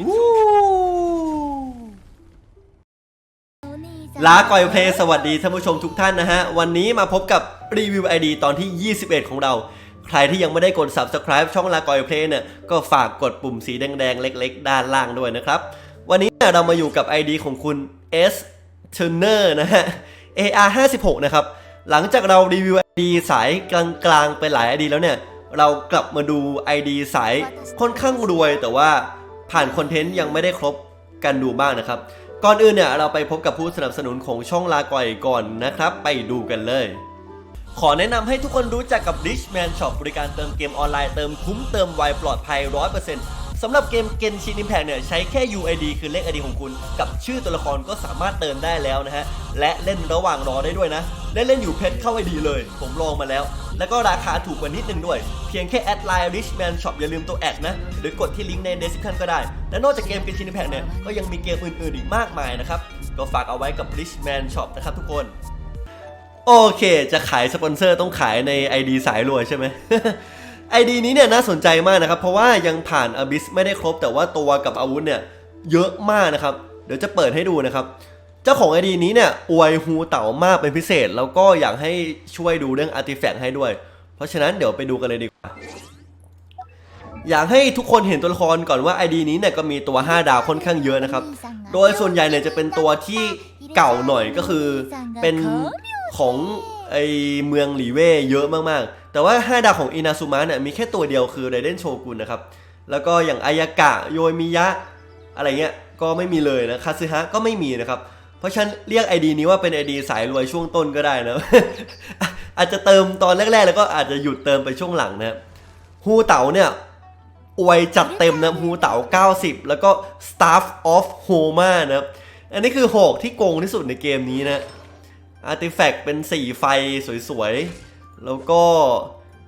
วู้ลาก่อยเพลสวัสดีท่านผู้ชมทุกท่านนะฮะ วันนี้มาพบกับรีวิว ID ตอนที่ 21 ของเรา ใครที่ยังไม่ได้กด Subscribe ช่องลาก่อยเพลเนี่ย ก็ฝากกดปุ่มสีแดงๆ เล็กๆ ด้านล่างด้วยนะครับ วันนี้เนี่ยเรามาอยู่กับ ID ของคุณ S Turner นะฮะ AR 56นะครับ หลังจากเรารีวิว ID สายกลางๆ ไปหลาย ID แล้วเนี่ย เรากลับมาดู ID สายค่อนข้างรวยแต่ว่า ผ่านคอนเทนต์ยังไม่ได้ครบกันดูบ้างนะครับ ก่อนอื่นเนี่ยเราไปพบกับผู้สนับสนุนของช่องลาก่อยก่อนนะครับ ไปดูกันเลย ขอแนะนำให้ทุกคนรู้จักกับ Richman Shop บริการเติมเกมออนไลน์เติมคุ้มเติมไวปลอดภัย 100%สำหรับเกมเกนชิน Impact เนี่ยใช้แค่ UID คือเลข ID ของคุณ กับชื่อตัวละครก็สามารถเติมได้แล้วนะฮะ และเล่นระหว่างรอได้ด้วยนะ เล่นเล่นอยู่เพชรเข้า ID เลย ผมลองมาแล้ว แล้วก็ราคาถูกกว่านิดนึงด้วย เพียงแค่แอดไลน์ Richman Shop อย่าลืมตัวแอดนะ หรือกดที่ลิงก์ใน description ก็ได้ และนอกจากเกมเกนชิน Impact เนี่ย ก็ยังมีเกมอื่นๆอีกมากมายนะครับ ก็ฝากเอาไว้กับ Richman Shop นะครับทุกคนโอเค จะขายสปอนเซอร์ต้องขายใน ID สายรวยใช่ไหม ID นี้เนี่ยน่าสนใจมากนะครับ เพราะว่ายังผ่าน Abyss ไม่ได้ครบ แต่ว่าตัวกับอาวุธเนี่ยเยอะมากนะครับ เดี๋ยวจะเปิดให้ดูนะครับ เจ้าของ ID นี้เนี่ยอวยฮูเต๋ามากเป็นพิเศษ แล้วก็อยากให้ช่วยดูเรื่องอาร์ติแฟกต์ให้ด้วย เพราะฉะนั้นเดี๋ยวไปดูกันเลยดีกว่า อยากให้ทุกคนเห็นตัวละครก่อนว่า ID นี้เนี่ยก็มีตัว 5 ดาวค่อนข้างเยอะนะครับ โดยส่วนใหญ่เนี่ยจะเป็นตัวที่เก่าหน่อยก็คือเป็นของไอเมืองหลีเว่เยอะมากๆ แต่ว่า 5 ดาวของอินาซุมะเนี่ยมีแค่ตัวเดียวคือไรเดนโชกุนนะครับ แล้วก็อย่างอายากะโยมิยะ อะไรเงี้ยก็ไม่มีเลยนะคาซึฮะก็ไม่มีนะครับ เพราะฉันเรียก ID นี้ว่าเป็น ID สายรวยช่วงต้นก็ได้นะ อาจจะเติมตอนแรก ๆ แล้วก็อาจจะหยุดเติมไปช่วงหลังนะฮูเต๋าเนี่ยอวยจัดเต็มนะฮูเต๋า 90 แล้วก็ Staff of Homa นะอันนี้คือโหกที่โกงที่สุดในเกมนี้นะอาร์ติแฟกต์เป็นสีไฟสวยๆ แล้วก็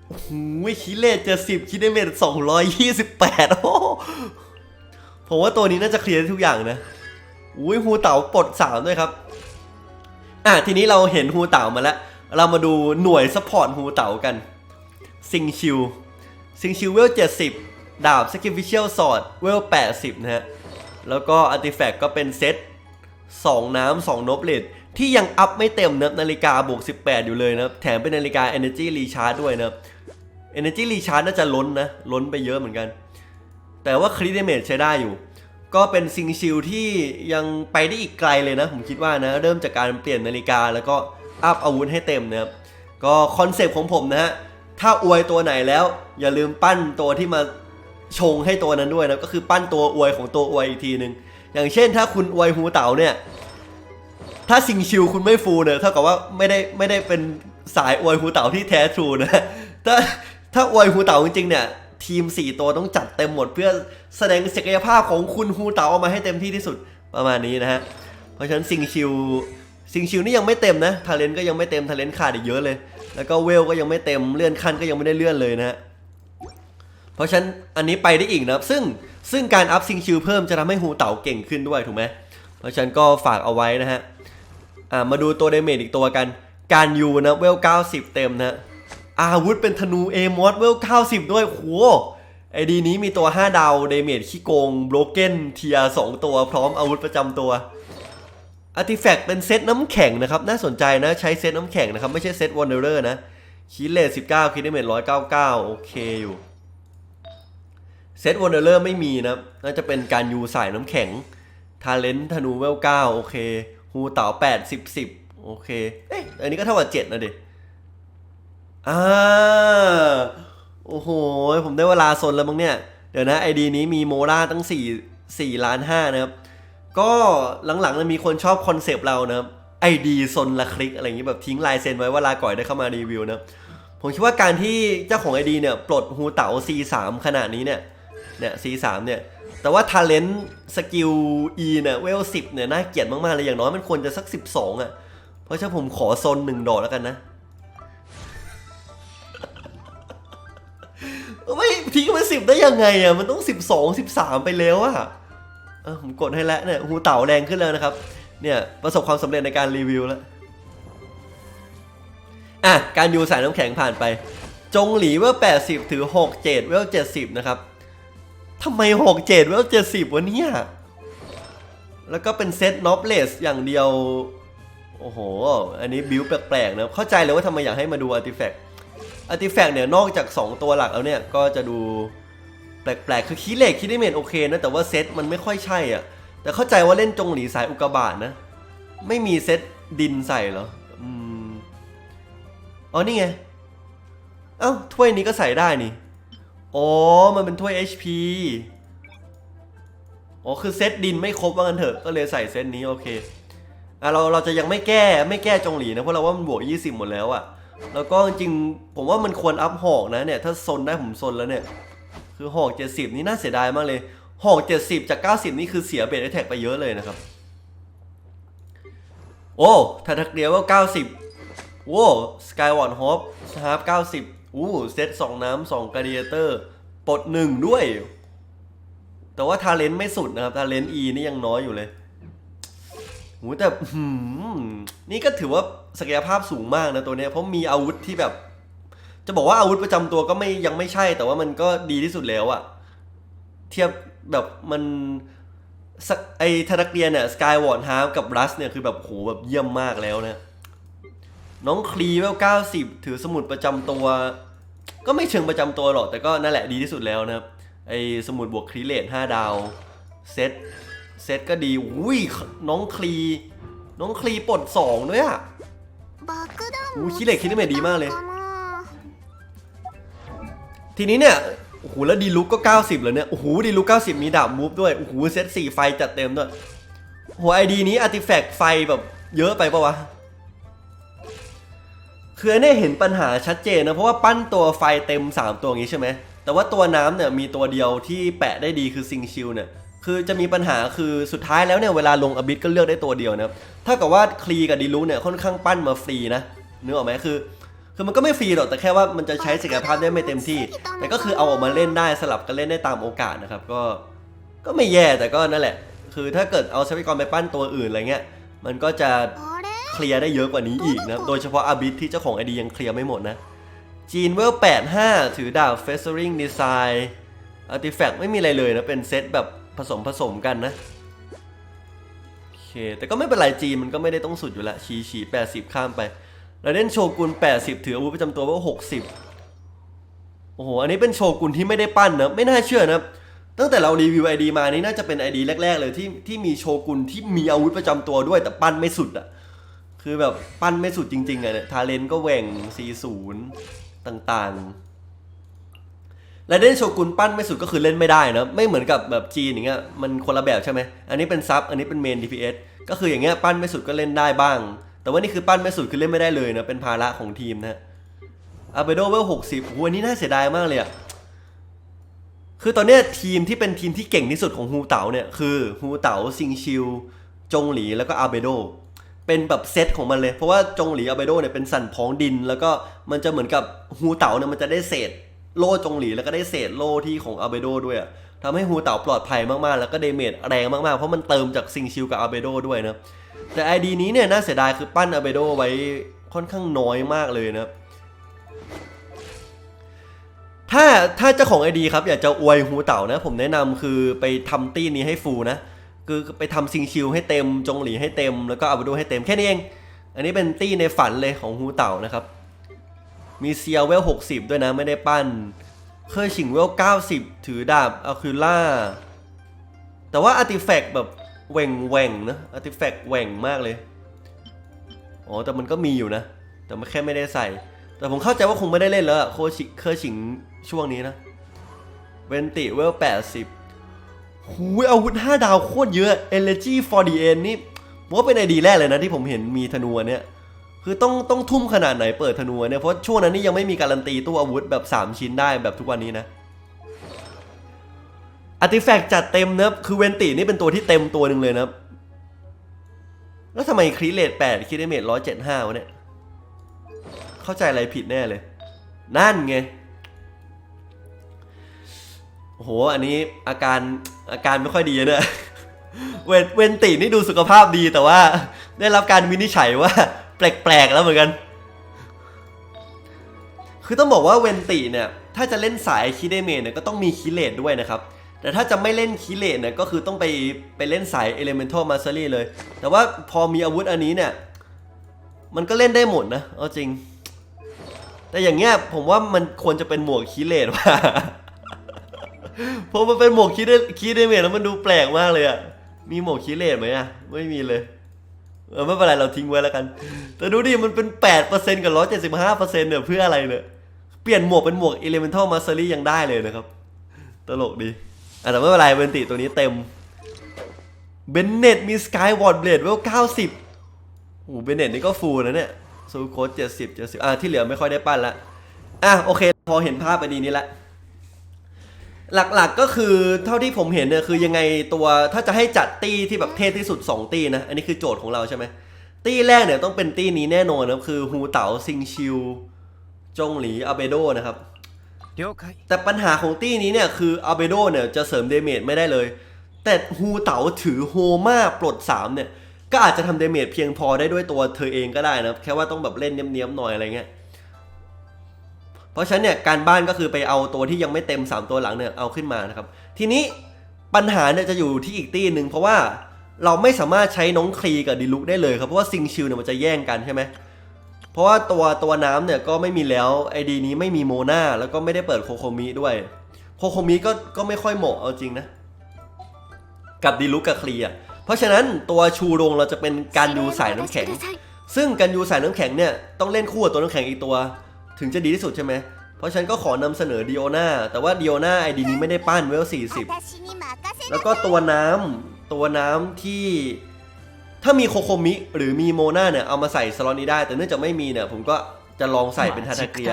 โอ้โหคิเลตเจ็ดสิบคิดได้เมตสองร้อยยี่สิบแปดโอ้ผมว่าตัวนี้น่าจะเคลียร์ทุกอย่างนะ อุ้ยฮูเต๋าปลดสามด้วยครับ อะทีนี้เราเห็นฮูเต๋ามาแล้ว เรามาดูหน่วยซัพพอร์ตฮูเต๋ากัน ซิงชิว ซิงชิวเวล70ดาบสกิฟิเชียลสอดเวล80นะฮะ แล้วก็อาร์ติแฟกต์ก็เป็นเซต2น้ำ2นบเลดที่ยังอัพไม่เต็มนะนาฬิกาบวก 18 อยู่เลยนะแถมเป็นนาฬิกา Energy Recharge ด้วยนะ Energy Recharge น่าจะล้นนะ ล้นไปเยอะเหมือนกัน แต่ว่าคริดเมจใช้ได้อยู่ ก็เป็นซิงชิลที่ยังไปได้อีกไกลเลยนะผมคิดว่านะ เริ่มจากการเปลี่ยนนาฬิกาแล้วก็อัพอาวุธให้เต็มนะครับก็คอนเซปต์ของผมนะฮะถ้าอวยตัวไหนแล้ว อย่าลืมปั้นตัวที่มาชงให้ตัวนั้นด้วยนะก็คือปั้นตัวอวยของตัวอวยอีกทีหนึ่งอย่างเช่น ถ้าคุณอวยฮูเต๋าเนี่ยถ้าซิงชิวคุณไม่ฟูเนี่ยเท่ากับว่าไม่ได้ไม่ได้เป็นสายอวยฮูเต๋าที่แท้ทรูนะถ้าถ้าอวยฮูเต๋าจริงๆเนี่ยทีม 4 ตัวต้องจัดเต็มหมดเพื่อ แสดงศักยภาพของคุณฮูเต๋าออกมาให้เต็มที่ที่สุดประมาณนี้นะฮะ เพราะฉะนั้นซิงชิวซิงชิวนี่ยังไม่เต็มนะทาเลนก็ยังไม่เต็มทาเลนขาดอีกเยอะเลย แล้วก็เวลก็ยังไม่เต็มเลื่อนขั้นก็ยังไม่ได้เลื่อนเลยนะฮะ เพราะฉะนั้นอันนี้ไปได้อีกนะครับซึ่งซึ่งการอัพซิงชิวเพิ่มจะทำให้ฮูเต๋าเก่งขึ้นด้วยถูกไหมเพราะฉะนั้นก็ฝากเอาไว้นะฮะอ่ามาดูตัวเดเมจอีกตัวกันการยูนะเวล90 เต็มนะอาวุธเป็นธนูเอมอสเวล90 ด้วยโห ไอดีนี้มีตัว 5 ดาวเดเมจขี้โกงโบรเกนเทีย2ตัวพร้อมอาวุธประจำตัวอาร์ติแฟกต์เป็นเซตน้ำแข็งนะครับ น่าสนใจนะใช้เซตน้ำแข็งนะครับ ไม่ใช่เซตวันเดอร์นะคิดเลท19คิดเดเมจ199โอเคอยู่เซตวันเดอร์ไม่มีนะน่าจะเป็นการยูสายน้ำแข็งทาเลนต์ธนูเวล9โอเคฮูเต๋า8 10 10โอเคเอ๊ะอันนี้ก็เท่ากับ7นะดิอ่า โอ้โห ผมได้เวลาซนแล้วมั้งเนี่ย เดี๋ยวนะไอดีนี้มีโมราตั้ง 4 4ล้าน5นะครับ ก็หลังๆมีคนชอบคอนเซปต์เรานะครับไอดีซนละคลิกอะไรอย่างนี้แบบทิ้งลายเซ็นไว้ว่าลาก่อยได้เข้ามารีวิวนะผมคิดว่าการที่เจ้าของไอดีเนี่ยปลดฮูเต๋า C3 ขนาดนี้เนี่ยเนี่ย C3 เนี่ยแต่ว่า Talent สกิล E เนี่ยเวล10เนี่ยน่าเกลียดมากๆเลยอย่างน้อยมันควรจะสัก 12อะเพราะฉะนั้นผมขอโซนหนึ่งดอกแล้วกันนะ ไม่ทิ้งไปสิบได้ยังไงอะมันต้อง12 13ไปแล้วอะเออผมกดให้แล้วเนี่ยหูเต่าแรงขึ้นแล้วนะครับ เนี่ยประสบความสำเร็จในการรีวิวแล้วอะการยูสายน้ำแข็งผ่านไป จงหลีเวล80ถือ6 7เจ็ดเวล70นะครับทำไมหกเจ็ดแล้วเจ็ดสิบวะเนี่ยแล้วก็เป็นเซตน็อปเลสอย่างเดียว โอ้โห อันนี้บิวแปลกๆนะเข้าใจเลยว่าทำไมอยากให้มาดูอาร์ติแฟกต์ อาร์ติแฟกต์เนี่ยนอกจาก 2 ตัวหลักแล้วเนี่ย ก็จะดูแปลกๆ คือคีเลกคีไดเมนโอเคนะ แต่ว่าเซตมันไม่ค่อยใช่อะ แต่เข้าใจว่าเล่นจงหลีสายอุกกาบาตนะ ไม่มีเซตดินใส่เหรอ อืม อ๋อ นี่ไง เอ้า ถ้วยนี้ก็ใส่ได้นี่ อ๋อ มันเป็นถ้วย HP อ๋อ คือเซตดินไม่ครบว่างั้นเถอะ ก็เลยใส่เซตนี้โอเค อะเราเราจะยังไม่แก้ไม่แก้จงหลีนะ เพราะเราว่ามันบวก 20 หมดแล้วอะ แล้วก็จริงผมว่ามันควรอัพหอกนะเนี่ยถ้าซนได้ผมซนแล้วเนี่ย คือหอก 70 นี่น่าเสียดายมากเลย หอก 70 จาก 90 นี่คือเสียเบสแท็กไปเยอะเลยนะครับ โอ้ถ้าทักเดียวว่า 90 โว้สกายวอร์ดฮอปฮาร์ป90 อู้เซต2 น้ำ2ก l า d เ a เตอร์ปลดหนึ่งด้วย แต่ว่าทาเลนต์ไม่สุดนะครับ ทาเลนต์ E นี่ยังน้อยอยู่เลยโหแต่นี่ก็ถือว่า ศักยภาพสูงมากนะตัวเนี้ยเพราะมีอาวุธที่แบบ จะบอกว่าอาวุธประจำตัวก็ไม่ยังไม่ใช่ แต่ว่ามันก็ดีที่สุดแล้วอะเทียบแบบมันไอธนักเรียนเนี่ยสกายวอร์ดฮาร์กับรัสเนี่ยคือแบบโหแบบเยี่ยมมากแล้วนะ น้องคลีเวล90ถือสมุดประจำตัว ก็ไม่เชิงประจำตัวหรอก แต่ก็นั่นแหละดีที่สุดแล้วนะครับ ไอสมุดบวกคลีเลท5ดาวเซตเซตก็ดีอุ้ยน้องคลี น้องคลีปลด2ด้วยอะ โอ้ขี้เหล็กคิดได้เมทดีมากเลย ทีนี้เนี่ยโอ้โหแล้วดีลุกก็ 90เลยเนี่ยโอ้โหดีลุก90 มีดาบมูฟด้วยโอ้โหเซตสี่ไฟจัดเต็มด้วยโหัไอดีนี้อาร์ติแฟกต์ไฟแบบเยอะไปปะวะคือเนี่ยเห็นปัญหาชัดเจนนะ เพราะว่าปั้นตัวไฟเต็ม 3 ตัวอย่างนี้ใช่ไหมแต่ว่าตัวน้ำเนี่ยมีตัวเดียวที่แปะได้ดีคือซิงชิลเนี่ย คือจะมีปัญหาคือสุดท้ายแล้วเนี่ยเวลาลงอบิทก็เลือกได้ตัวเดียวนะครับถ้ากับว่าคลีกับดีลุเนี่ยค่อนข้างปั้นมาฟรีนะนึกออกไหมคือคือมันก็ไม่ฟรีหรอกแต่แค่ว่ามันจะใช้ศักยภาพได้ไม่เต็มที่ แต่ก็คือเอาออกมาเล่นได้สลับกันเล่นได้ตามโอกาสนะครับ ก็ก็ไม่แย่แต่ก็นั่นแหละ คือถ้าเกิดเอาทรัพยากรไปปั้นตัวอื่นอะไรเงี้ยมันก็จะเคลียร์ได้เยอะกว่านี้อีกนะโดยเฉพาะอาบิทที่เจ้าของไอดียังเคลียร์ไม่หมดนะจีนเวล 85 ถือดาบ f e s t e r i n g Design Artifact ไม่มีอะไรเลยนะเป็นเซตแบบ ผสมผสมกันนะโอเคแต่ก็ไม่เป็นไรจีนมันก็ไม่ได้ต้องสุดอยู่แล้วชีชี80ข้ามไปแล้วเล่นโชกุน80ถืออาวุธประจำตัวว่า60โอ้โหอันนี้เป็นโชกุนที่ไม่ได้ปั้นนะไม่น่าเชื่อนะตั้งแต่เรารีวิวไอดีมานี่น่าจะเป็นไอดีแรก ๆ เลยที่ที่มีโชกุนที่มีอาวุธประจำตัวด้วยแต่ปั้นไม่สุดอะคือแบบปั้นไม่สุดจริงๆอะเนี่ยทาเลนก็แหว่ง 40 ต่างๆ และเล่นโชกุนปั้นไม่สุดก็คือเล่นไม่ได้นะไม่เหมือนกับแบบจีนอย่างเงี้ยมันคนละแบบใช่ไหมอันนี้เป็นซับอันนี้เป็นเมน DPS ก็คืออย่างเงี้ยปั้นไม่สุดก็เล่นได้บ้าง แต่ว่านี่คือปั้นไม่สุดคือเล่นไม่ได้เลยนะเป็นภาระของทีมนะอาเบโดเวลหกสิบโอ้โหอันนี้น่าเสียดายมากเลยอะคือตอนเนี้ยทีมที่เป็นทีมที่เก่งที่สุดของฮูเต๋าเนี่ยคือฮูเต๋าซิงชิวจงหลีแล้วก็อาเบโดเป็นแบบเซตของมันเลย เพราะว่าจงหลีอาเบโดเนี่ยเป็นสันพ้องดิน แล้วก็มันจะเหมือนกับฮูเต๋าเนี่ยมันจะได้เศษ โล่จงหลีแล้วก็ได้เศษโล่ที่ของอาเบโดด้วยอะทำให้ฮูเต๋าปลอดภัยมากๆ แล้วก็เดเมจแรงมากๆ เพราะมันเติมจากซิงชิวกับอาเบโดด้วยนะแต่ไอดีนี้เนี่ยน่าเสียดายคือปั้นอาเบโดไว้ค่อนข้างน้อยมากเลยนะถ้าถ้าเจ้าของไอดีครับอยากจะอวยฮูเต่านะ ผมแนะนำคือไปทำตี้นี้ให้ฟูนะคือไปทำซิงชิลให้เต็มจงหลีให้เต็มแล้วก็อาไปดูให้เต็มแค่นี้เอง อันนี้เป็นตี้ในฝันเลยของฮูเต่านะครับ มีเซียเวล 60 ด้วยนะไม่ได้ปั้น เคยฉิงเวล 90 ถือดาบอะคิล่า แต่ว่าอาร์ติแฟกต์แบบแหว่งแหว่งนะอาร์ติแฟกต์แหว่งมากเลย อ๋อ แต่มันก็มีอยู่นะ แต่มันแค่ไม่ได้ใส่ แต่ผมเข้าใจว่าคงไม่ได้เล่นแล้วโคชิเคอร์ชิงช่วงนี้นะ เวนติเวล 80หูยอาวุธ 5 ดาวโคตรเยอะ Elegy for the End นี่ผมว่าเป็นไอดีแรกเลยนะที่ผมเห็นมีธนูเนี่ย คือต้องต้องทุ่มขนาดไหนเปิดธนูเนี่ยเพราะช่วงนั้นนี่ยังไม่มีการันตีตู้อาวุธแบบ 3 ชิ้นได้แบบทุกวันนี้นะอาร์ติแฟกต์จัดเต็มนะคือเวนตินี่เป็นตัวที่เต็มตัวหนึ่งเลยนะแล้วทำไมครีเลต8คิดได้เมตร้อยเจ็ดห้าวะเนี่ย เข้าใจอะไรผิดแน่เลย นั่นไงโอ้โห อันนี้อาการอาการไม่ค่อยดีนะเวนเวนตินี่ดูสุขภาพดีแต่ว่า ได้รับการวินิจฉัยว่า แปลกๆแล้วเหมือนกัน คือต้องบอกว่าเวนติเนี่ยถ้าจะเล่นสายคิเดเมเนี่ยก็ต้องมีคิเลตด้วยนะครับ แต่ถ้าจะไม่เล่นคีเลตเนี่ยก็คือต้องไปไปเล่นสาย Elemental Mastery เลย แต่ว่าพอมีอาวุธอันนี้เนี่ย มันก็เล่นได้หมดนะเอาจริง แต่อย่างเงี้ยผมว่ามันควรจะเป็นหมวกคีเลตว่ะเพราะมันเป็นหมวกคีเดคีเดเมแล้วมันดูแปลกมากเลยอะมีหมวกคีเลตไหมอะไม่มีเลย เออไม่เป็นไรเราทิ้งไว้แล้วกัน แต่ดูดิมันเป็น 8%กับ 175%เนี่ยเพื่ออะไรเนี่ยเปลี่ยนหมวกเป็นหมวก Elemental Mastery ยังได้เลยนะครับ ตลกดีอะแต่ไม่เป็นไรเวนติตัวนี้เต็มเบนเน็ตมี Skyward Blade เวล90โอ้เบนเน็ตนี่ก็ฟูลนะเนี่ยซูโคด70 70อะที่เหลือไม่ค่อยได้ปั้นละอะโอเค พอเห็นภาพไปดีนี้ละ หลักๆก็คือเท่าที่ผมเห็นเนี่ยคือยังไงตัวถ้าจะให้จัดตี้ที่แบบเทพที่สุด 2 ตี้นะ อันนี้คือโจทย์ของเราใช่ไหมตี้แรกเนี่ยต้องเป็นตี้นี้แน่นอนนะคือฮูเต๋าซิงชิว จงหลีอาเบโดนะครับ了解แต่ปัญหาของตี้นี้เนี่ยคืออาเบโดเนี่ยจะเสริมเดเมจไม่ได้เลย แต่ฮูเต๋าถือโฮมาปลด 3 เนี่ย ก็อาจจะทำเดเมจเพียงพอได้ด้วยตัวเธอเองก็ได้นะแค่ว่าต้องแบบเล่นเนี้ยบๆหน่อยอะไรเงี้ย เพราะฉะนั้นเนี่ยการบ้านก็คือไปเอาตัวที่ยังไม่เต็ม 3 ตัวหลังเนี่ยเอาขึ้นมานะครับ ทีนี้ปัญหาเนี่ยจะอยู่ที่อีกตีหนึ่งเพราะว่าเราไม่สามารถใช้น้องคลีกับดิลุกได้เลยครับเพราะว่าซิงชิลเนี่ยมันจะแย่งกันใช่ไหมเพราะว่าตัวตัวน้ำเนี่ยก็ไม่มีแล้วไอดีนี้ไม่มีโมนาแล้วก็ไม่ได้เปิดโคโคมิด้วยโคโคมิก็ก็ไม่ค่อยเหมาะเอาจริงนะ กับดีลุกกับคลีอะเพราะฉะนั้นตัวชูโรงเราจะเป็นการยูสายน้ำแข็ง ซึ่งการยูสายน้ำแข็งเนี่ยต้องเล่นคู่กับตัวน้ำแข็งอีกตัว ถึงจะดีที่สุดใช่ไหม เพราะฉันก็ขอนำเสนอดิโอนาแต่ว่าดิโอนาไอดีนี้ไม่ได้ปั้นเวล40 แล้วก็ตัวน้ำตัวน้ำที่ถ้ามีโคโคมิหรือมีโมนาเนี่ยเอามาใส่สลอนนี้ได้ แต่เนื่องจากไม่มีเนี่ยผมก็จะลองใส่เป็นทาตาเกีย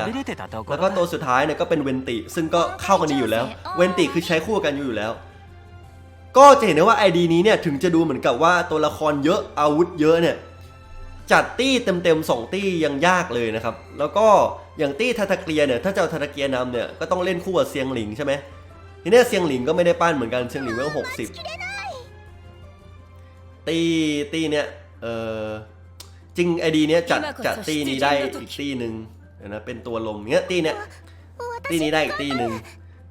แล้วก็ตัวสุดท้ายเนี่ยก็เป็นเวนติ ซึ่งก็เข้ากันดีอยู่แล้ว เวนติคือใช้คู่กันอยู่อยู่แล้ว ก็จะเห็นได้ว่าไอดีนี้เนี่ยถึงจะดูเหมือนกับว่าตัวละครเยอะอาวุธเยอะเนี่ยจัดตี้เต็มๆสองตี้ยังยากเลยนะครับ แล้วก็ อย่างตี้ทาทาเกลียเนี่ยถ้าจะเอาทาทาเกลียนำเนี่ยก็ต้องเล่นคู่กับเซียงหลิงใช่ไหมทีเนี้ยเซียงหลิงก็ไม่ได้ปั้นเหมือนกันเซียงหลิงเวลหกสิบตีตีเนี่ยเออจริงไอดีเนี้ยจัดจัดตีนี้ได้อีกตีหนึ่งเดี๋ยวนะเป็นตัวลมเนี้ยตีเนี้ยตีนี้ได้อีกตีหนึ่ง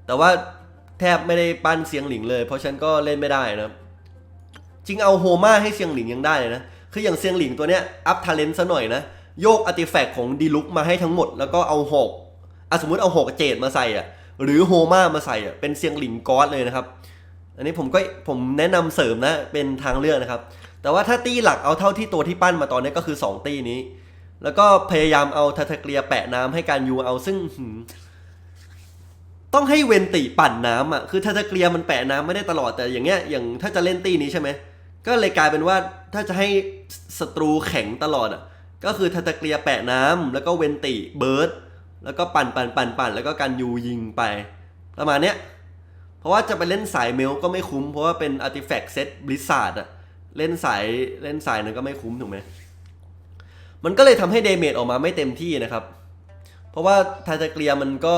แต่ว่าแทบไม่ได้ปั้นเสียงหลิงเลย เพราะฉันก็เล่นไม่ได้นะครับจริงเอาโฮมาให้เสียงหลิงยังได้เลยนะคืออย่างเสียงหลิงตัวเนี้ยอัพทาเลนต์ซะหน่อยนะ โยกอาร์ติแฟกต์ของดีลุกมาให้ทั้งหมด แล้วก็เอาหกอะสมมติเอาหกเจดมาใส่อะ หรือโฮมามาใส่อะ เป็นเสียงหลิงกอสเลยนะครับ อันนี้ผมก็ผมแนะนำเสริมนะ เป็นทางเลือกนะครับ แต่ว่าถ้าตีหลักเอาเท่าที่ตัวที่ปั้นมาตอนนี้ก็คือ 2 ตีนี้ แล้วก็พยายามเอาทาทาเกลียแปะน้ำให้การยูเอาซึ่งต้องให้เวนติปั่นน้ำอะ คือถ้าจะเกลียมันแปะน้ำไม่ได้ตลอดแต่อย่างเงี้ย อย่างถ้าจะเล่นตีนี้ใช่ไหม ก็เลยกลายเป็นว่าถ้าจะให้ศัตรูแข็งตลอดอะ ก็คือถ้าจะเกียแปะน้ำแล้วก็เวนติเบิร์ดแล้วก็ปั่นปั่นปั่นปั่นแล้วก็การยูยิงไป ประมาณเนี้ยเพราะว่าจะไปเล่นสายเมลก็ไม่คุ้ม เพราะว่าเป็นอาร์ติแฟกต์เซตบลิซาร์ดอะเล่นสายเล่นสายนั้นก็ไม่คุ้มถูกไหมมันก็เลยทำให้เดเมจออกมาไม่เต็มที่นะครับ เพราะว่าทาตาเกียมันก็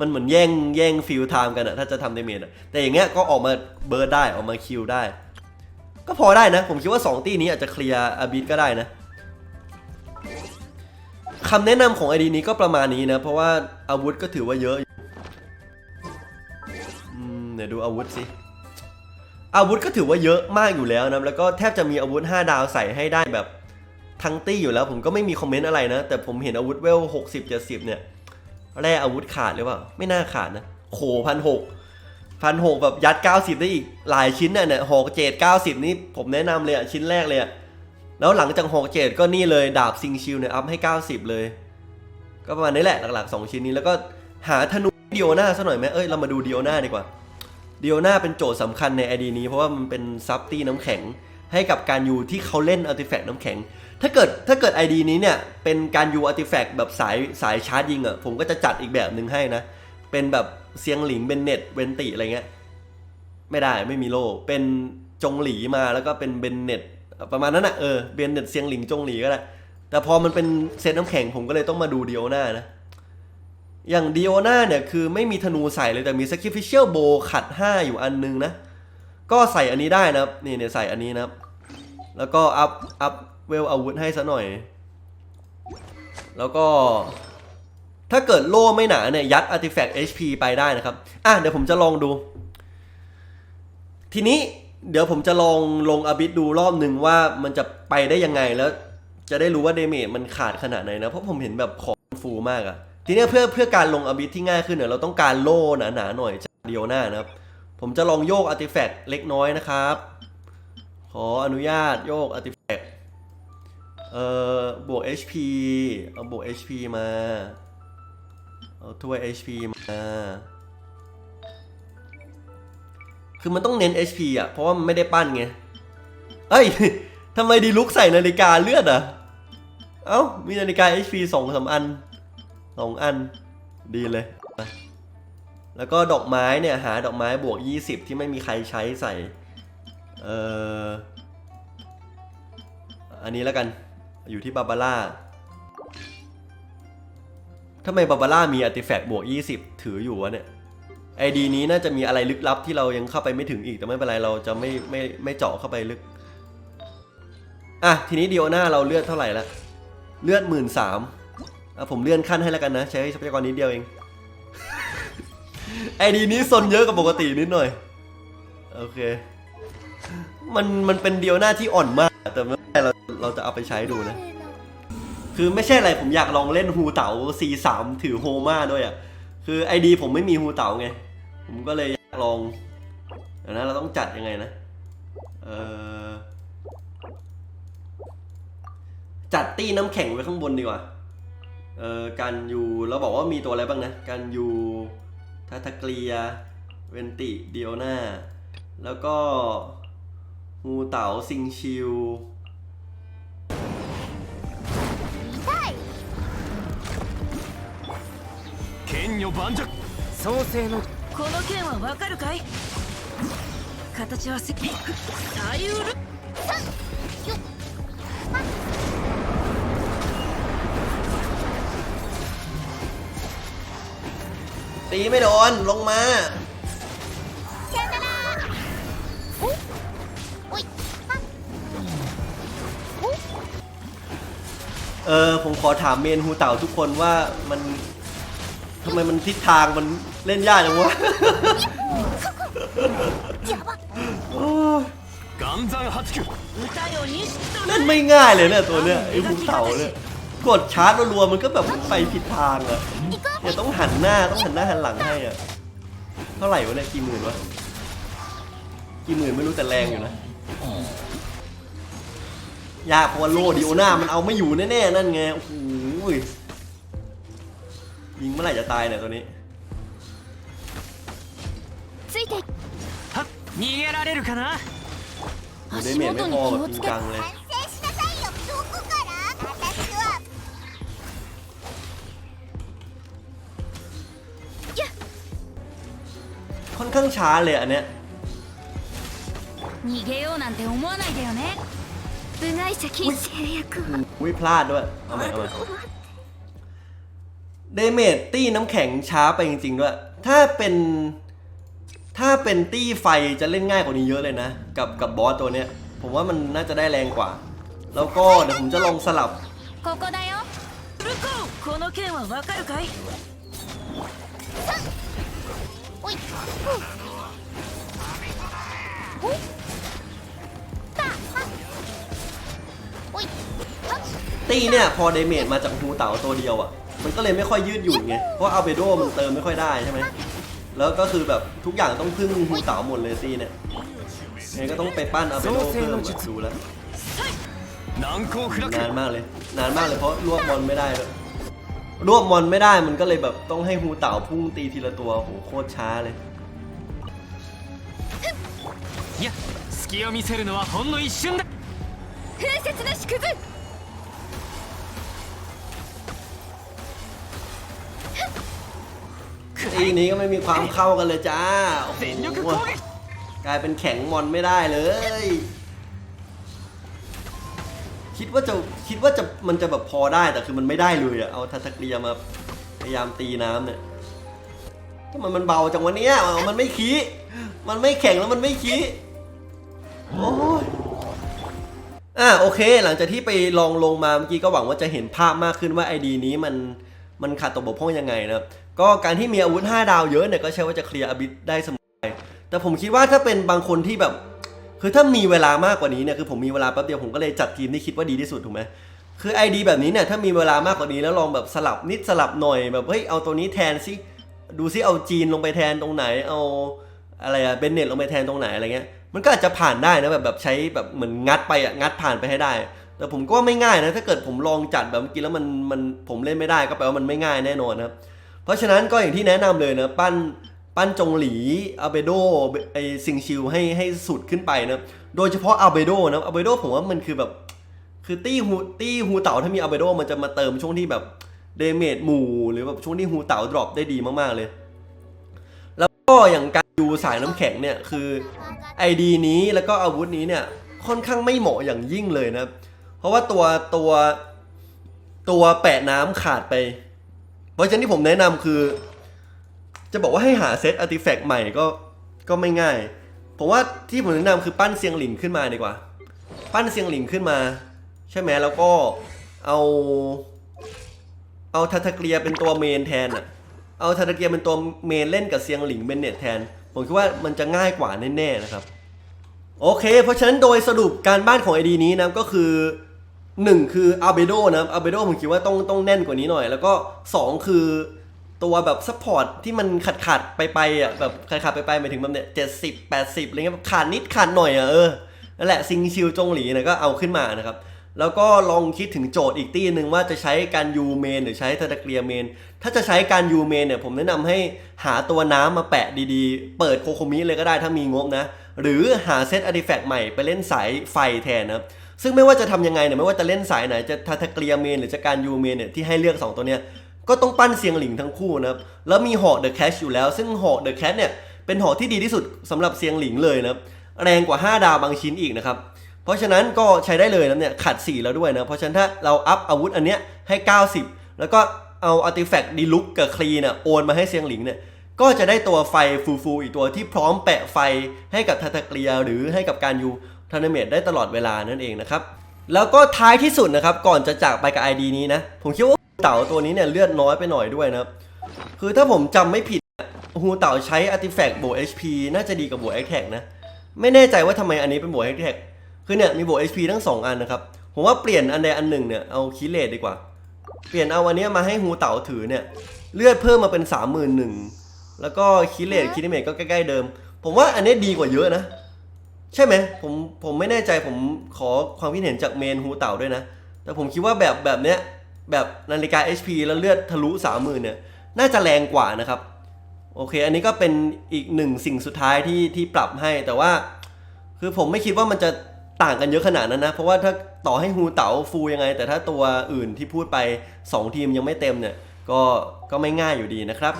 มันเหมือนแย่งแย่งฟิลไทม์กันอะถ้าจะทำเดเมจอะแต่อย่างเงี้ยก็ออกมาเบิร์ดได้ออกมาคิวได้ ก็พอได้นะ ผมคิดว่า 2 ตีนี้อาจจะเคลียร์อาบิทก็ได้นะคำแนะนำของไอดีนี้ก็ประมาณนี้นะ เพราะว่าอาวุธก็ถือว่าเยอะอเดี๋ยวดูอาวุธสิ อาวุธก็ถือว่าเยอะมากอยู่แล้วนะ แล้วก็แทบจะมีอาวุธ 5 ดาวใส่ให้ได้แบบทั้งตี้อยู่แล้ว ผมก็ไม่มีคอมเมนต์อะไรนะ แต่ผมเห็นอาวุธเวล 60 70 เนี่ย แร่อาวุธขาดหรือเปล่า ไม่น่าขาดนะ โขพันหก พันหกแบบยัด 90 ได้อีกหลายชิ้นน่ะเนี่ยหกเจ็ดเก้าสิบนี่ผมแนะนำเลยอะชิ้นแรกเลยอะแล้วหลังจากหกเจ็ดก็นี่เลยดาบซิงชิลเนี่ยอัพให้ 90 เลย ก็ประมาณนี้แหละหลักๆ 2 ชิ้นนี้แล้วก็หาธนูดิโอนาซะหน่อยไหมเอ้ยเรามาดูดิโอนาดีกว่าดิโอนาเป็นโจทย์สำคัญในไอดีนี้ เพราะว่ามันเป็นซับตี้น้ำแข็งให้กับการยูที่เขาเล่นอาร์ติแฟกต์น้ำแข็ง ถ้าเกิดถ้าเกิด ID นี้เนี่ยเป็นการยูอาร์ติแฟกต์แบบสายสายชาร์จยิงอะ่ะผมก็จะจัดอีกแบบหนึ่งให้นะ เป็นแบบเซียงหลิงเบนเน็ตเวนติอะไรเงี้ยไม่ได้ไม่มีโลเป็นจงหลีมาแล้วก็เป็นเบนเน็ตประมาณนั้นอะ่ะเออเบนเน็ตเซียงหลิงจงหลีก็ได้แต่พอมันเป็นเซตน้ำแข็งผมก็เลยต้องมาดูดิโอนานะ อย่างดิโอนาเนี่ยคือไม่มีธนูใส่เลยแต่มี sacrificial bow ขัด 5 อยู่อันนึงนะ ก็ใส่อันนี้ได้นะครับ นี่เนี่ยใส่อันนี้นะครับ แล้วก็อัพอัพเวลอาวุธให้ซะหน่อย แล้วก็ ถ้าเกิดโล่ไม่หนาเนี่ยยัด artifact HP ไปได้นะครับ อะเดี๋ยวผมจะลองดู ทีนี้เดี๋ยวผมจะลองลงอบิดดูรอบหนึ่งว่ามันจะไปได้ยังไงแล้ว จะได้รู้ว่าเดเมจมันขาดขนาดไหนนะ เพราะผมเห็นแบบของฟูมากอะทีนี้เพื่อเพื่อการลงอบิดที่ง่ายขึ้นเนี่ยเราต้องการโล่หนาๆหน่อยจากเดียวหน้านะครับ ผมจะลองโยกอาร์ติแฟกต์เล็กน้อยนะครับ ขออนุญาตโยกอาร์ติแฟกต์เอ่อบวก HP เอาบวก HP มา เอาถ้วย HP มาคือมันต้องเน้น HP อะ เพราะว่ามันไม่ได้ปั้นไง เอ้ยทำไมดีลุกใส่นาฬิกาเลือดอะ เอ้า มีนาฬิกา HP สองสามอันสองอัน ดีเลย แล้วก็ดอกไม้เนี่ย หาดอกไม้บวก 20 ที่ไม่มีใครใช้ใส่ เอ่อ อันนี้แล้วกัน อยู่ที่บาบาร่า ทำไมบาบาร่ามีอาร์ติแฟกต์บวก 20 ถืออยู่วะเนี่ยไอดีนี้น่าจะมีอะไรลึกลับที่เรายังเข้าไปไม่ถึงอีกแต่ไม่เป็นไรเราจะไม่ไม่ไม่เจาะเข้าไปลึก อะ ทีนี้เดียวหน้าเราเลือดเท่าไหร่ละเลือดหมื่นสามอะผมเลื่อนขั้นให้แล้วกันนะ ใช้ทรัพยากรนิดเดียวเองไอดีนี้ซนเยอะกว่าปกตินิดหน่อย โอเค มันมันเป็นเดียวหน้าที่อ่อนมาก แต่ไม่เป็นไรเราเราจะเอาไปใช้ดูนะ คือไม่ใช่อะไรผมอยากลองเล่นฮูเต๋า C3 ถือโฮมาด้วยอะ คือไอดีผมไม่มีฮูเต๋าไง ผมก็เลยอยากลองเดี๋ยวนะเราต้องจัดยังไงนะ เออจัดตี้น้ำแข็งไว้ข้างบนดีกว่า เออการยูเราบอกว่ามีตัวอะไรบ้างนะ การยูทาทาเกลีย เวนติเดียวหน้า แล้วก็ฮูเต๋าซิงชิล 剣女盤石創世のこの剣はわかるかい形はせ左右ルตีไม่โดน ลงมา さよならおおいあ เออผมขอถามเมนฮูเต่าทุกคนว่ามัน ทำไมมันทิศทางมันเล่นยากจังวะเล่นไม่ง่ายเลยเนี่ยตัวเนี้ยไอ้ภูเต่าเนี่ยกดชาร์จรัวๆมันก็แบบไปผิดทางอะเนี่ยต้องหันหน้าต้องหันหน้าหันหลังให้อะเท่าไหร่วะเนี่ยกี่หมื่นวะกี่หมื่นไม่รู้แต่แรงอยู่นะยากเพราะว่าโลดิโอหน้ามันเอาไม่อยู่แน่ๆนั่นไงโอ้โห ยิงเมื่อไหร่จะตายเนี่ยตัวนี้ ついてはっ逃げられるかなデ足メメ元にモ気をつけてピンカンね反省しなさいよどこから私はやっ ค่อนข้างช้าเลยอันเนี้ย 逃げようなんて思わないでよね部外者禁制約は อุ้ยพลาดด้วย เอาใหม่เอาใหม่ เดเมจตี้น้ำแข็งช้าไปจริงๆด้วย ถ้าเป็นถ้าเป็นตี้ไฟจะเล่นง่ายกว่านี้เยอะเลยนะ กับกับบอสตัวเนี้ย ผมว่ามันน่าจะได้แรงกว่า แล้วก็เดี๋ยวผมจะลองสลับตีเนี่ยพอเดเมจมาจากหูเต๋าตัวเดียวอะ่ะ มันก็เลยไม่ค่อยยืดหยุ่นไง เพราะอาเบโดมันเติมไม่ค่อยได้ใช่ไหม แล้วก็คือแบบทุกอย่างต้องพึ่งฮูเต๋าหมดเลยตี้เนี่ยไงก็ต้องไปปั้นอาเบโดเพิ่มอะดูแล้ว 難攻不落 นานมากเลย นานมากเลยเพราะรวบมอนไม่ได้เลยรวบมอนไม่ได้มันก็เลยแบบต้องให้ฮูเต่าพุ่งตีทีละตัวโหโคตรช้าเลย いや隙を見せるのはほんの一瞬だ風雪の縮図 อีนี้ก็ไม่มีความเข้ากันเลยจ้าโอ้โหกลายเป็นแข็งมอนไม่ได้เลย คิดว่าจะคิดว่าจะมันจะแบบพอได้แต่คือมันไม่ได้เลยอะเอาทัศเกียมาพยายามตีน้ำเนี่ยทำไมมันเบาจังวันนี้มันไม่ขี้มันไม่แข็งแล้วมันไม่ขี้โอ้ยอ่าโอเค หลังจากที่ไปลองลงมาเมื่อกี้ก็หวังว่าจะเห็นภาพมากขึ้นว่าไอดีนี้มันมันขาดตักบกพร่องยังไงนะครับ ก็การที่มีอาวุธ 5 ดาวเยอะเนี่ยก็ใช่ว่าจะเคลียร์อบิสได้เสมอไปแต่ผมคิดว่าถ้าเป็นบางคนที่แบบ คือถ้ามีเวลามากกว่านี้เนี่ยคือผมมีเวลาแป๊บเดียวผมก็เลยจัดทีมที่คิดว่าดีที่สุดถูกไหมคือไอดีแบบนี้เนี่ยถ้ามีเวลามากกว่านี้แล้วลองแบบสลับนิดสลับหน่อยแบบเฮ้ยเอาตัวนี้แทนซิดูซิเอาจีนลงไปแทนตรงไหนเอาอะไรอะเบนเน็ตลงไปแทนตรงไหนอะไรเงี้ยมันก็อาจจะผ่านได้นะแบบแบบใช้แบบเหมือนงัดไปอะงัดผ่านไปให้ได้ แต่ผมก็ว่าไม่ง่ายนะถ้าเกิดผมลองจัดแบบเมื่อกี้แล้วมันมันผมเล่นไม่ได้ก็แปลว่ามันไม่ง่ายแน่นอนนะครับ เพราะฉะนั้นก็อย่างที่แนะนำเลยนะปั้นปั้นจงหลีอาเบโดไอซิงชิลให้ให้สุดขึ้นไปนะโดยเฉพาะอาเบโดนะอาเบโดผมว่ามันคือแบบ คือตี้ฮูตี้ฮูเต่าถ้ามีอาเบโดมันจะมาเติมช่วงที่แบบเดเมจหมู่ หรือแบบช่วงที่ฮูเต่าดรอปได้ดีมากๆเลย แล้วก็อย่างการดูสายน้ำแข็งเนี่ยคือไอดีนี้แล้วก็อาวุธนี้เนี่ยค่อนข้างไม่เหมาะอย่างยิ่งเลยนะ เพราะว่าตัวตัวตัวแปะน้ำขาดไป เพราะฉะนั้นที่ผมแนะนำคือ จะบอกว่าให้หาเซตอาร์ติแฟกต์ใหม่ก็ก็ไม่ง่าย ผมว่าที่ผมแนะนำคือปั้นเซียงหลิงขึ้นมาดีกว่า ปั้นเซียงหลิงขึ้นมา ใช่ไหมแล้วก็เอาเอาทาทาเกียเป็นตัวเมนแทนอะเอาทาทาเกียเป็นตัวเมนเล่นกับเซียงหลิงเบนเน็ตแทน ผมคิดว่ามันจะง่ายกว่าแน่ๆนะครับ โอเค เพราะฉะนั้นโดยสรุปการบ้านของไอดีนี้นะก็คือ 1คืออาเบโดนะครับอาเบโดผมคิดว่าต้องต้องแน่นกว่านี้หน่อย แล้วก็2คือตัวแบบซัพพอร์ตที่มันขาดขาดไปไปอะแบบขาดขาดไปไปหมายถึงแบบเนี่ยเจ็ดสิบแปดสิบอะไรเงี้ยขาดนิดขาดหน่อยอะเออนั่นแหละซิงชิวจงหลีเนี่ยก็เอาขึ้นมานะครับ แล้วก็ลองคิดถึงโจทย์อีกตี้หนึ่งว่าจะใช้การยูเมนหรือใช้ทาตะเกียเมน ถ้าจะใช้การยูเมนเนี่ยผมแนะนำให้หาตัวน้ำมาแปะดีๆ เปิดโคโคมิเลยก็ได้ถ้ามีงบนะ หรือหาเซตอาร์ติแฟกต์ใหม่ไปเล่นสายไฟแทนนะครับ ซึ่งไม่ว่าจะทำยังไงเนี่ยไม่ว่าจะเล่นสายไหนจะทาตะเกียเมนหรือจะการยูเมนเนี่ยที่ให้เลือก 2 ตัวเนี้ยก็ต้องปั้นเสียงหลิงทั้งคู่นะครับแล้วมีหอกเดอะแคชอยู่แล้ว ซึ่งหอกเดอะแคชเนี่ยเป็นหอกที่ดีที่สุดสำหรับเสียงหลิงเลยนะครับแรงกว่า 5 ดาวบางชิ้นอีกนะครับเพราะฉะนั้นก็ใช้ได้เลยนะเนี่ยขัด 4 แล้วด้วยนะเพราะฉะนั้นถ้าเราอัพอาวุธอันเนี้ยให้ 90 แล้วก็เอาอาร์ติแฟกต์ดีลุกกับคลีเนี่ยโอนมาให้เซียงหลิงเนี่ยก็จะได้ตัวไฟฟูฟูอีกตัวที่พร้อมแปะไฟให้กับทาตเกลียหรือให้กับการยู ทันเมตได้ตลอดเวลานั่นเองนะครับ แล้วก็ท้ายที่สุดนะครับก่อนจะจากไปกับ ID นี้นะ ผมคิดว่าเต่าตัวนี้เนี่ยเลือดน้อยไปหน่อยด้วยนะครับ คือถ้าผมจำไม่ผิดฮูเต่าใช้อาร์ติแฟกต์บวก HP น่าจะดีกับบวก a t t a c นะ ไม่แน่ใจว่าทำไมอันนี้เป็นบวก a t t a c คือเนี่ยมีบวก HP ทั้ง 2 อันนะครับ ผมว่าเปลี่ยนอันใดอันหนึ่งเนี่ยเอาคิเลตดีกว่า เปลี่ยนเอาอันนี้มาให้ฮูเต่าถือเนี่ยเลือดเพิ่มมาเป็น 31,000แล้วก็คิเลตคินิเมตก็ใกล้ๆเดิม ผมว่าอันนี้ดีกว่าเยอะนะ ใช่ไหมผมผมไม่แน่ใจผมขอความคิดเห็นจากเมนฮูเต่าด้วยนะ แต่ผมคิดว่าแบบแบบเนี้ยแบบนาฬิกา HP แล้วเลือดทะลุ30,000เนี่ย น่าจะแรงกว่านะครับ โอเค อันนี้ก็เป็นอีกหนึ่งสิ่งสุดท้ายที่ที่ปรับให้แต่ว่า คือผมไม่คิดว่ามันจะต่างกันเยอะขนาดนั้นนะ เพราะว่าถ้าต่อให้ฮูเต๋าฟูยังไง แต่ถ้าตัวอื่นที่พูดไป 2 ทีมยังไม่เต็มเนี่ย ก็ก็ไม่ง่ายอยู่ดีนะครับ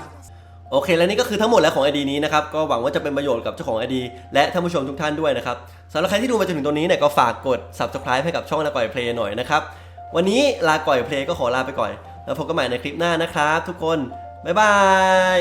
โอเค และนี่ก็คือทั้งหมดแล้วของ ID นี้นะครับ ก็หวังว่าจะเป็นประโยชน์กับเจ้าของ ID และท่านผู้ชมทุกท่านด้วยนะครับสำหรับใครที่ดูมาจนถึงตรงนี้เนี่ยก็ฝากกด subscribe ให้กับช่องลาก่อยเพลย์หน่อยนะครับ วันนี้ลาก่อยเพลย์ก็ขอลาไปก่อน แล้วพบกันใหม่ในคลิปหน้านะครับ ทุกคน บ๊ายบาย